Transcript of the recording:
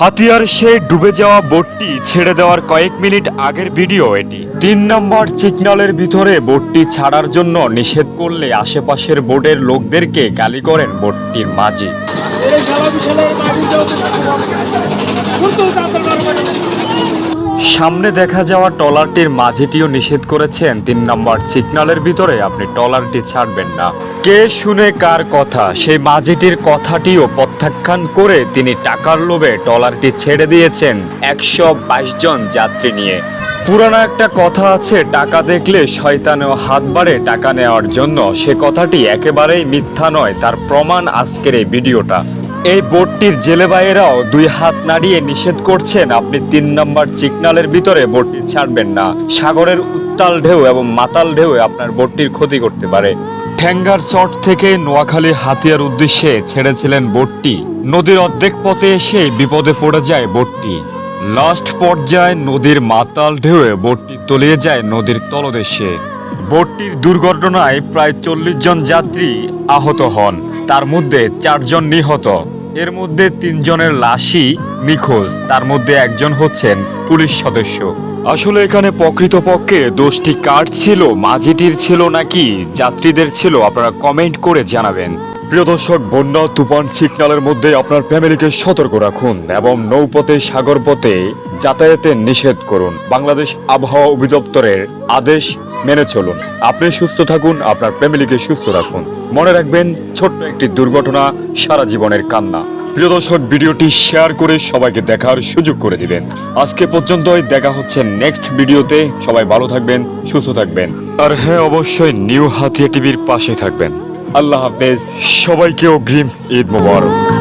হাতিয়ার সেই ডুবে যাওয়া বোটটি ছেড়ে দেওয়ার কয়েক মিনিট আগের ভিডিও এটি। তিন নম্বর সিগন্যালের ভিতরে বোটটি ছাড়ার জন্য নিষেধ করলে আশেপাশের বোটের লোকদেরকে গালি করেন বোটটির মাঝি। সামনে দেখা যাওয়া ট্রলারটির মাঝেটিও নিষেধ করেছেন তিন নম্বর সিগন্যালের ভিতরে আপনি ট্রলারটি ছাড়বেন না। কে শুনে কার কথা? সেই মাঝেটির কথাটিও প্রত্যাখ্যান করে তিনি টাকার লোভে ট্রলারটি ছেড়ে দিয়েছেন একশো বাইশ জন যাত্রী নিয়ে। পুরানো একটা কথা আছে, টাকা দেখলে শয়তানেও হাত বাড়ে টাকা নেওয়ার জন্য। সে কথাটি একেবারেই মিথ্যা নয়, তার প্রমাণ আজকের এই ভিডিওটা। এই বোটটির জেলে ভাইয়েরাও দুই হাত নাড়িয়ে নিষেধ করছেন আপনি তিন নম্বর সিগন্যালের ভিতরে বোটটি ছাড়বেন না। সাগরের উত্তাল ঢেউ এবং মাতাল ঢেউ আপনার বোটটির ক্ষতি করতে পারে। ঠ্যাঙ্গার চট থেকে নোয়াখালী হাতিয়ার উদ্দেশ্যে ছেড়েছিলেন বোটটি। নদীর অর্ধেক পথে এসে বিপদে পড়ে যায় বোটটি। লাস্ট পর্যায়ে নদীর মাতাল ঢেউয়ে বোটটি তলিয়ে যায় নদীর তলদেশে। বোটটির দুর্ঘটনায় প্রায় চল্লিশ জন যাত্রী আহত হন। তার মধ্যে চারজন নিহত। এর মধ্যে তিনজনের লাশই নিখোঁজ। তার মধ্যে একজন হচ্ছেন পুলিশ সদস্য। আসলে এখানে প্রকৃতপক্ষে দোষটি কার ছিল, মাঝিটির ছিল নাকি, যাত্রীদের ছিল, আপনারা কমেন্ট করে জানাবেন। প্রিয় দর্শক, বন্যা, তুফান সিগন্যালের মধ্যে আপনার ফ্যামিলিকে সতর্ক রাখুন এবং নৌপথে সাগর পথে যাতায়াতে নিষেধ করুন। বাংলাদেশ আবহাওয়া অধিদপ্তরের আদেশ মেনে চলুন। আপনি সুস্থ থাকুন, আপনার ফ্যামিলিকে সুস্থ রাখুন। মনে রাখবেন, ছোট্ট একটি দুর্ঘটনা সারা জীবনের কান্না। প্রিয় দর্শক, ভিডিওটি শেয়ার করে সবাইকে দেখার সুযোগ করে দিবেন। আজকে পর্যন্তই, দেখা হচ্ছে নেক্সট ভিডিওতে। সবাই ভালো থাকবেন, সুস্থ থাকবেন। আর হ্যাঁ অবশ্যই নিউ হাতিয়া টিভির পাশে থাকবেন। আল্লাহ হাফেজ। সবাইকে অগ্রিম ঈদ মোবারক।